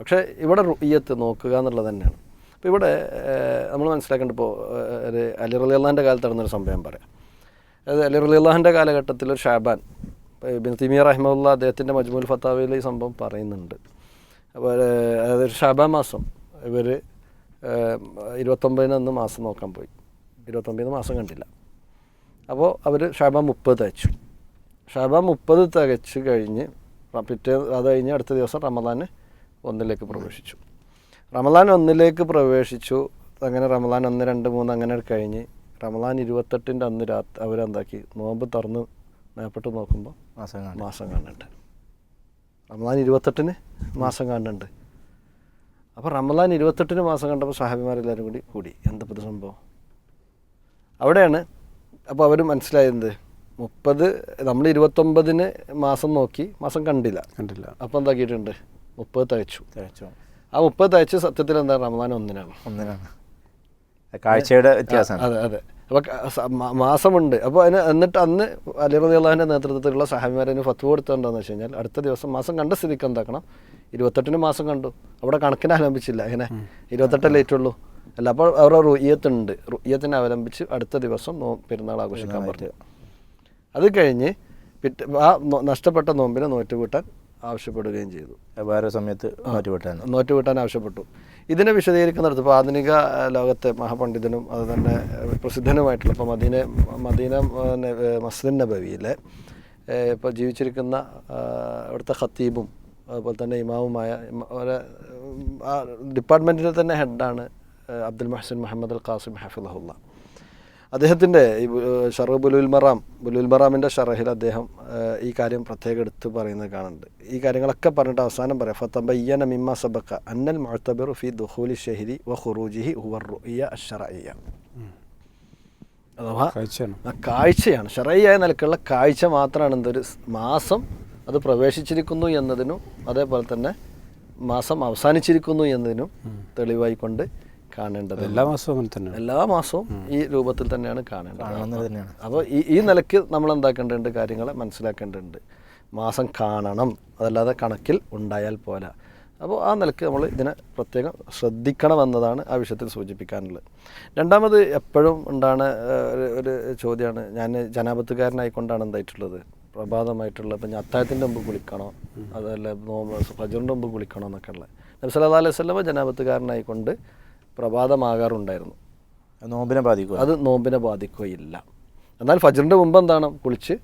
പക്ഷേ ഇവിടെ റുയ്യത്ത് നോക്കുക എന്നുള്ളത് തന്നെയാണ്. അപ്പോൾ ഇവിടെ നമ്മൾ മനസ്സിലാക്കേണ്ട ഇപ്പോൾ ഒരു അലി അള്ളാഹിന്റെ കാലത്ത് നടന്നൊരു സംഭവം പറയാം. അതായത് അലി അള്ളാഹിന്റെ കാലഘട്ടത്തിൽ ഒരു ഷാബാൻ ബിൻ തിമിയ റഹ്മുല്ല അദ്ദേഹത്തിന്റെ മജ്മൂൽ ഫത്താവയിൽ ഈ സംഭവം പറയുന്നുണ്ട്. അപ്പോൾ അതായത് ഷാബാൻ മാസം ഇവർ ഇരുപത്തൊമ്പതിന് അന്ന് മാസം നോക്കാൻ പോയി. ഇരുപത്തൊമ്പതിന് മാസം കണ്ടില്ല. അപ്പോൾ അവർ ഷബ മുപ്പത് തയ്ച്ചു. ഷബ മുപ്പത് തികച്ച് കഴിഞ്ഞ് പിറ്റേ അത് കഴിഞ്ഞ് അടുത്ത ദിവസം റമദാൻ ഒന്നിലേക്ക് പ്രവേശിച്ചു. റമദാൻ ഒന്നിലേക്ക് പ്രവേശിച്ചു. അങ്ങനെ റമദാൻ ഒന്ന് രണ്ട് മൂന്ന് അങ്ങനെ കഴിഞ്ഞ് റമദാൻ ഇരുപത്തെട്ടിന്റെ അന്ന് രാത്രി അവരെന്താക്കി നോമ്പ് തുറന്ന് മേപ്പെട്ട് നോക്കുമ്പോൾ മാസം കാണും മാസം കാണുന്നുണ്ട് റമദാൻ ഇരുപത്തെട്ടിന് മാസം കാണുന്നുണ്ട് അപ്പോൾ റമദാൻ ഇരുപത്തെട്ടിന് മാസം കണ്ടപ്പോൾ സഹാബിമാരെല്ലാവരും കൂടി കൂടി. എന്താ പുതിയ സംഭവം? അവിടെയാണ്. അപ്പോൾ അവർ മനസ്സിലായത് മുപ്പത് നമ്മൾ ഇരുപത്തൊമ്പതിന് മാസം നോക്കി മാസം കണ്ടില്ല. കണ്ടില്ല. അപ്പോൾ എന്താക്കിയിട്ടുണ്ട് മുപ്പത് തയ്ച്ചു. തയ്ച്ചു. ആ മുപ്പത് തയ്ച്ച് സത്യത്തിൽ എന്താ റമദാൻ ഒന്നിനാണ്. ഒന്നിനാണ്. കാഴ്ചയുടെ വ്യത്യാസം അതെ അതെ. അപ്പോൾ മാസമുണ്ട്. അപ്പോൾ അതിന് എന്നിട്ട് അന്ന് അലി റബി അള്ളാഹിന്റെ നേതൃത്വത്തിലുള്ള സഹാബിമാരതിന് ഫത്വ കൊടുത്തതെന്താണെന്ന് വെച്ച് കഴിഞ്ഞാൽ അടുത്ത ദിവസം മാസം കണ്ട സ്ഥിതിക്ക് എന്താക്കണം? ഇരുപത്തെട്ടിന് മാസം കണ്ടു. അവിടെ കണക്കിന് അവലംബിച്ചില്ല ഇങ്ങനെ ഇരുപത്തെട്ടല്ലേ ഏറ്റുള്ളൂ അല്ല അപ്പോൾ അവരുടെ റുയ്യത്തുണ്ട് റുയ്യത്തിനെ അവലംബിച്ച് അടുത്ത ദിവസം നോ പെരുന്നാൾ ആഘോഷിക്കാൻ പറഞ്ഞു. അത് കഴിഞ്ഞ് പിറ്റേ ആ നഷ്ടപ്പെട്ട നോമ്പിനെ നോറ്റുകൂട്ടാൻ ആവശ്യപ്പെടുകയും ചെയ്തു. വേറെ സമയത്ത് നോറ്റുവിട്ടാൻ നോറ്റുവിട്ടാൻ ആവശ്യപ്പെട്ടു. ഇതിനെ വിശദീകരിക്കുന്നിടത്ത് ഇപ്പോൾ ആധുനിക ലോകത്തെ മഹാപണ്ഡിതനും അത് തന്നെ ഏഹ്, പ്രസിദ്ധനുമായിട്ടുള്ള ഇപ്പോൾ മദീന മദീന മസ്ലിൻ നബവിയിലെ ഇപ്പോൾ ജീവിച്ചിരിക്കുന്ന ഇവിടുത്തെ അവിടുത്തെ ഖത്തീബും അതുപോലെ തന്നെ ഇമാവുമായ ഒരു, ഡിപ്പാർട്ട്മെന്റിന്റെ തന്നെ ഹെഡാണ് Abdul Muhsin Muhammad Al Qasim ഹഫിളഹുല്ല അദ്ദേഹത്തിന്റെ ഈ ഷറു ഏഹ് ഷറഹ് ബുലുൽ മറാം ബുലുൽ മറാമിന്റെ ഷറഹിൽ അദ്ദേഹം ഈ കാര്യം പ്രത്യേകം എടുത്ത് പറയുന്നത് കാണുന്നുണ്ട്. ഈ കാര്യങ്ങളൊക്കെ പറഞ്ഞിട്ട് അവസാനം പറയാം. ഫത്തബയ്യന മിമ്മ സബക്ക അന്നൽ മഴത്തബിർ ഫി ദുഖൂലി ഷെഹിരി വ ഖുറൂജിഹി ഹുവർ റുഇയ അശ്ശറഇയ്യ. അഥവാ കാഴ്ചയാണ്. ഷറയ്യായ നിലക്കുള്ള കാഴ്ച മാത്രമാണ് എന്തൊരു മാസം അത് പ്രവേശിച്ചിരിക്കുന്നു എന്നതിനും അതേപോലെ തന്നെ മാസം അവസാനിച്ചിരിക്കുന്നു എന്നതിനും തെളിവായി കൊണ്ട് കാണേണ്ടത്. എല്ലാ മാസവും അങ്ങനെ തന്നെ എല്ലാ മാസവും ഈ രൂപത്തിൽ തന്നെയാണ് കാണേണ്ടത്. അപ്പോൾ ഈ ഈ നിലയ്ക്ക് നമ്മൾ എന്താക്കേണ്ടതുണ്ട്? കാര്യങ്ങളെ മനസ്സിലാക്കേണ്ടതുണ്ട്. മാസം കാണണം. അതല്ലാതെ കണക്കിൽ ഉണ്ടായാൽ പോരാ. അപ്പോൾ ആ നിലയ്ക്ക് നമ്മൾ ഇതിനെ പ്രത്യേകം ശ്രദ്ധിക്കണമെന്നതാണ് ആ വിഷയത്തിൽ സൂചിപ്പിക്കാനുള്ളത്. രണ്ടാമത് എപ്പോഴും ഉണ്ടാണ് ഒരു ഒരു ചോദ്യമാണ്. ഞാൻ ജനാപത്തുകാരനായിക്കൊണ്ടാണ് എന്തായിട്ടുള്ളത്? പ്രഭാതമായിട്ടുള്ള ഇപ്പം ഞാൻ അത്താഴത്തിന്റെ മുമ്പ് കുളിക്കണോ? അതല്ല നോമ്പ് ഫജറിന്റെ മുമ്പ് കുളിക്കണോ എന്നൊക്കെ ഉള്ളത് നബി സല്ലല്ലാഹു അലൈഹി വസല്ലമ ജനാപത്തുകാരനായിക്കൊണ്ട് പ്രഭാതമാകാറുണ്ടായിരുന്നു. നോമ്പിനെ ബാധിക്കുക അത് നോമ്പിനെ ബാധിക്കുകയില്ല. എന്നാൽ ഫജറിന്റെ മുമ്പ് എന്താണ്? കുളിച്ച്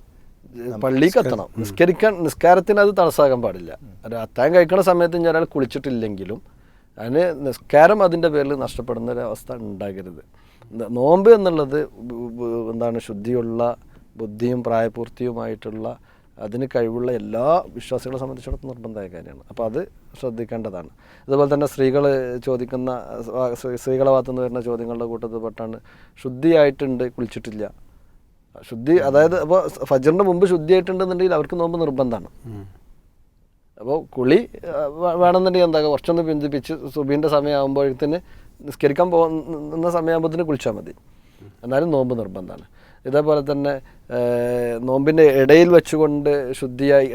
പള്ളിക്ക് എത്തണം നിസ്കരിക്കാൻ നിസ്കാരത്തിന് അത് തടസ്സാകാൻ പാടില്ല. അത് അത്താഴം കഴിക്കുന്ന സമയത്ത് ഞാൻ കുളിച്ചിട്ടില്ലെങ്കിലും അതിന് നിസ്കാരം അതിന്റെ പേരിൽ നഷ്ടപ്പെടുന്ന ഒരു അവസ്ഥ ഉണ്ടാകരുത്. നോമ്പ് എന്നുള്ളത് എന്താണ്? ശുദ്ധിയുള്ള ബുദ്ധിയും പ്രായപൂർത്തിയുമായിട്ടുള്ള അതിന് കഴിവുള്ള എല്ലാ വിശ്വാസികളെ സംബന്ധിച്ചിടത്തോളം നിർബന്ധമായ കാര്യമാണ്. അപ്പോൾ അത് ശ്രദ്ധിക്കേണ്ടതാണ്. അതുപോലെ തന്നെ സ്ത്രീകൾ ചോദിക്കുന്ന സ്ത്രീകളെ ഭാഗത്തുനിന്ന് വരുന്ന ചോദ്യങ്ങളുടെ കൂട്ടത്തിൽ പെട്ടാണ് ശുദ്ധിയായിട്ടുണ്ട് കുളിച്ചിട്ടില്ല. ശുദ്ധി അതായത് അപ്പോൾ ഫജറിന്റെ മുമ്പ് ശുദ്ധിയായിട്ടുണ്ടെന്നുണ്ടെങ്കിൽ അവർക്ക് നോമ്പ് നിർബന്ധമാണ്. അപ്പോൾ കുളി വേണമെന്നുണ്ടെങ്കിൽ എന്താ കുറച്ചൊന്ന് പിന്തിപ്പിച്ച് സുബീന്റെ സമയമാകുമ്പോഴത്തേന് നിസ്കരിക്കാൻ പോകുന്ന സമയമാകുമ്പോഴത്തേന് കുളിച്ചാൽ മതി. എന്നാലും നോമ്പ് നിർബന്ധമാണ്. ഇതേപോലെ തന്നെ നോമ്പിന്റെ ഇടയിൽ വെച്ചുകൊണ്ട് ശുദ്ധിയായി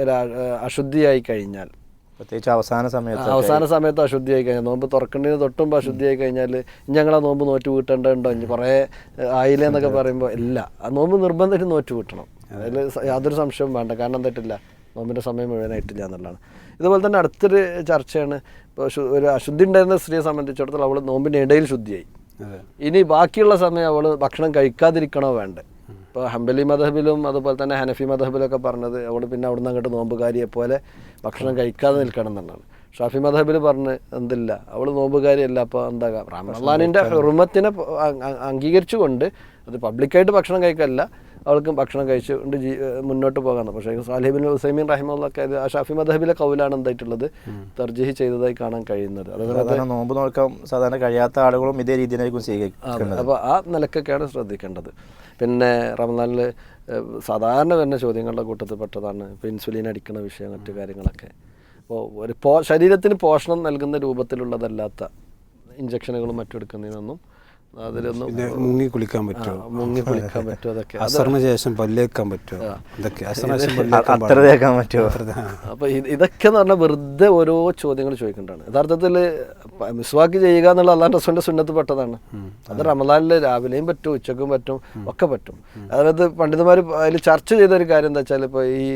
അശുദ്ധിയായി കഴിഞ്ഞാൽ പ്രത്യേകിച്ച് അവസാന സമയത്ത് അവസാന സമയത്ത് അശുദ്ധിയായി കഴിഞ്ഞാൽ നോമ്പ് തുറക്കേണ്ടതിന് തൊട്ടുമ്പോൾ അശുദ്ധിയായി കഴിഞ്ഞാൽ ഞങ്ങളാ നോമ്പ് നോറ്റ് വീട്ടേണ്ടതുണ്ടോ ഇനി കുറേ ആയില്ലേ എന്നൊക്കെ പറയുമ്പോൾ ഇല്ല. ആ നോമ്പ് നിർബന്ധമായിട്ട് നോറ്റ് വീട്ടണം അതിൽ യാതൊരു സംശയവും വേണ്ട. കാരണം എന്തായിട്ടില്ല നോമ്പിന്റെ സമയം മുഴുവനായിട്ടില്ല എന്നുള്ളതാണ്. ഇതുപോലെ തന്നെ അടുത്തൊരു ചർച്ചയാണ് ഇപ്പോൾ ഒരു അശുദ്ധി ഉണ്ടായിരുന്ന സ്ത്രീയെ സംബന്ധിച്ചിടത്തോളം അവൾ നോമ്പിന്റെ ഇടയിൽ ശുദ്ധിയായി. ഇനി ബാക്കിയുള്ള സമയം അവൾ ഭക്ഷണം കഴിക്കാതിരിക്കണോ വേണ്ടേ ഇപ്പോൾ ഹംബലി മദഹബിലും അതുപോലെ തന്നെ ഹനഫി മദഹബിലൊക്കെ പറഞ്ഞത് അവിടെ പിന്നെ അവിടുന്ന് അങ്ങോട്ട് നോമ്പുകാരിയെ പോലെ ഭക്ഷണം കഴിക്കാതെ നിൽക്കണം എന്നുള്ളതാണ്. ഷാഫി മദഹബിൽ പറഞ്ഞ് എന്തില്ല അവൾ നോമ്പുകാരിയല്ല അപ്പോൾ എന്താ റമദാനിന്റെ ഹുറുമത്തിനെ അംഗീകരിച്ചുകൊണ്ട് അത് പബ്ലിക്കായിട്ട് ഭക്ഷണം കഴിക്കല്ല അവൾക്ക് ഭക്ഷണം കഴിച്ചുകൊണ്ട് ജീ മുന്നോട്ട് പോകാൻ പക്ഷേ സാലിബിൻ ഹുസൈമീൻ റഹിമുള്ളൊക്കെ ഇത് ആ ഷാഫി മദഹബിലെ കൗലാണ് എന്തായിട്ടുള്ളത് തർജിഹി ചെയ്തതായി കാണാൻ കഴിയുന്നത്. അതേപോലെ സാധാരണ നോമ്പ് നോക്കാൻ സാധാരണ കഴിയാത്ത ആളുകളും ഇതേ രീതിയിലായിരിക്കും സ്വീകരിക്കുന്നത്. അപ്പോൾ ആ നിലക്കൊക്കെയാണ് ശ്രദ്ധിക്കേണ്ടത്. പിന്നെ റമദാനിൽ സാധാരണ വരുന്ന ചോദ്യങ്ങളുടെ കൂട്ടത്തിൽ പെട്ടതാണ് ഇപ്പോൾ ഇൻസുലിൻ അടിക്കുന്ന വിഷയം മറ്റു കാര്യങ്ങളൊക്കെ. അപ്പോൾ ഒരു പോ ശരീരത്തിന് പോഷണം നൽകുന്ന രൂപത്തിലുള്ളതല്ലാത്ത ഇഞ്ചക്ഷനുകളും മറ്റും എടുക്കുന്നതിനൊന്നും അതിലൊന്നും മുങ്ങി കുളിക്കാൻ പറ്റുമോ? മുങ്ങി കുളിക്കാൻ പറ്റുമോ അതൊക്കെ? അത് അസറിന് ശേഷം പല്ലേക്കാൻ പറ്റുമോ? ഇതൊക്കെ അത്ര തേക്കാൻ പറ്റുമോ? അപ്പോൾ ഇതൊക്കെ എന്ന് പറഞ്ഞാൽ വെറുതെ ഓരോ ചോദ്യങ്ങൾ ചോദിക്കേണ്ടതാണ്. യഥാർത്ഥത്തിൽ മിസ്വാക്ക് ചെയ്യുക എന്നുള്ള അള്ളാഹ് റസൂലിന്റെ സുന്നത്ത് പെട്ടതാണ്. അത് റമദാനിൽ രാവിലെയും പറ്റും ഉച്ചക്കും പറ്റും ഒക്കെ പറ്റും. അതായത് പണ്ഡിതന്മാർ അതിൽ ചർച്ച ചെയ്ത ഒരു കാര്യം എന്താ വെച്ചാൽ ഇപ്പോൾ ഈ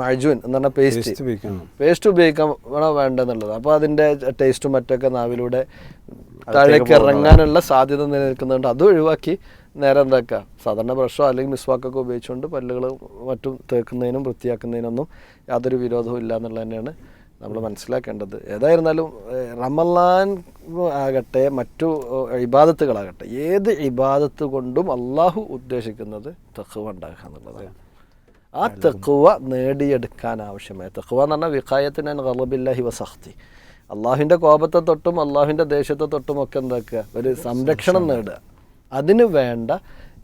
മഴജുൻ എന്ന് പറഞ്ഞ പേസ്റ്റ്. പേസ്റ്റ് ഉപയോഗിക്കാൻ വേണോ വേണ്ടെന്നുള്ളത് അപ്പോൾ അതിന്റെ ടേസ്റ്റും മറ്റൊക്കെ നാവിലൂടെ താഴേക്ക് ഇറങ്ങാനുള്ള സാധ്യത നിലനിൽക്കുന്നുണ്ട് അത് ഒഴിവാക്കി നേരെ എന്താക്കുക? സാധാരണ ബ്രഷോ അല്ലെങ്കിൽ മിസ്വാക്കൊക്കെ ഉപയോഗിച്ചുകൊണ്ട് പല്ലുകൾ മറ്റും തേക്കുന്നതിനും വൃത്തിയാക്കുന്നതിനൊന്നും യാതൊരു വിരോധവും ഇല്ല എന്നുള്ളത് തന്നെയാണ് നമ്മൾ മനസ്സിലാക്കേണ്ടത്. ഏതായിരുന്നാലും റമലാൻ ആകട്ടെ മറ്റു ഇബാദത്തുകളാകട്ടെ ഏത് ഇബാദത്ത് കൊണ്ടും അള്ളാഹു ഉദ്ദേശിക്കുന്നത് തെക്കുവ ഉണ്ടാക്കുക എന്നുള്ളതാണ്. ആ തെക്കുവ നേടിയെടുക്കാൻ ആവശ്യമായ തെക്കുവ എന്ന് പറഞ്ഞാൽ വിഖായത്തിന് ഗലബില്ലാഹി വസഖ്തി അള്ളാഹുവിന്റെ കോപത്തെ തൊട്ടും അള്ളാഹുവിന്റെ ദേഷ്യത്തെ തൊട്ടും ഒക്കെ എന്താക്കുക? ഒരു സംരക്ഷണം. നേടുക. അതിന് വേണ്ട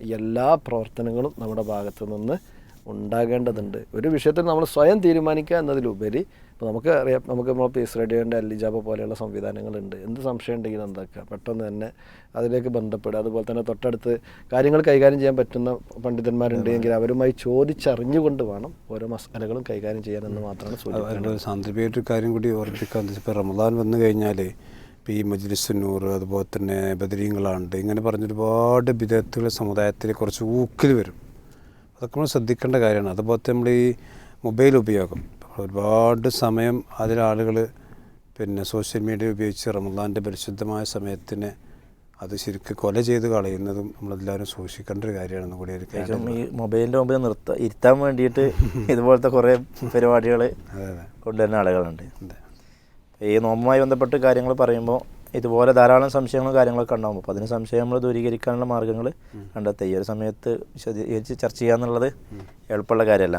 എല്ലാ പ്രവർത്തനങ്ങളും നമ്മുടെ ഭാഗത്തു നിന്ന് ഉണ്ടാകേണ്ടതുണ്ട്. ഒരു വിഷയത്തിൽ നമ്മൾ സ്വയം തീരുമാനിക്കുക എന്നതിലുപരി ഇപ്പോൾ നമുക്ക് അറിയാം നമുക്ക് നമ്മൾ പീസ് റേഡിയോന്റെ അല്ലിജാബ പോലെയുള്ള സംവിധാനങ്ങളുണ്ട്. എന്ത് സംശയം ഉണ്ടെങ്കിലും എന്താക്കുക? പെട്ടെന്ന് തന്നെ അതിലേക്ക് ബന്ധപ്പെടുക. അതുപോലെ തന്നെ തൊട്ടടുത്ത് കാര്യങ്ങൾ കൈകാര്യം ചെയ്യാൻ പറ്റുന്ന പണ്ഡിതന്മാരുണ്ടെങ്കിൽ അവരുമായി ചോദിച്ചറിഞ്ഞുകൊണ്ട് വേണം ഓരോ മസാലകളും കൈകാര്യം ചെയ്യാനെന്ന് മാത്രമാണ് സൂചിപ്പിക്കുന്നത് അതുപോലെ സാന്ദർഭികമായിട്ടൊരു കാര്യം കൂടി ഓർമ്മിപ്പിക്കാൻ ഇപ്പോൾ റമദാൻ വന്നു കഴിഞ്ഞാൽ ഇപ്പോൾ ഈ മജ്ലിസ് നൂർ അതുപോലെ തന്നെ ബദരീങ്ങളാണ്ട് ഇങ്ങനെ പറഞ്ഞ ഒരുപാട് വിധത്തുള്ള സമുദായത്തിൽ കുറച്ച് ഊക്കിൽ വരും. അതൊക്കെ നമ്മൾ ശ്രദ്ധിക്കേണ്ട കാര്യമാണ്. അതുപോലെ നമ്മൾ ഈ മൊബൈൽ ഉപയോഗം. ഒരുപാട് സമയം അതിലാളുകൾ പിന്നെ സോഷ്യൽ മീഡിയ ഉപയോഗിച്ച് റമദാന്റെ പരിശുദ്ധമായ സമയത്തിന് അത് ശരിക്കും കൊല ചെയ്ത് കളയുന്നതും നമ്മളെല്ലാവരും സൂക്ഷിക്കേണ്ട ഒരു കാര്യമാണെന്ന് കൂടി ഒരു ഈ മൊബൈലിന്റെ മുമ്പിൽ നിർത്താൻ ഇരുത്താൻ വേണ്ടിയിട്ട് ഇതുപോലത്തെ കുറേ പരിപാടികൾ കൊണ്ടുവരുന്ന ആളുകളുണ്ട്. ഈ നോമ്പുമായി ബന്ധപ്പെട്ട് കാര്യങ്ങൾ പറയുമ്പോൾ ഇതുപോലെ ധാരാളം സംശയങ്ങളും കാര്യങ്ങളൊക്കെ ഉണ്ടാകും അപ്പോൾ അതിന് സംശയം നമ്മൾ ദൂരീകരിക്കാനുള്ള മാർഗങ്ങൾ കണ്ടെത്തുക. ഈ ഒരു സമയത്ത് വിശദീകരിച്ച് ചർച്ച ചെയ്യുക എന്നുള്ളത് എളുപ്പമുള്ള കാര്യമല്ല.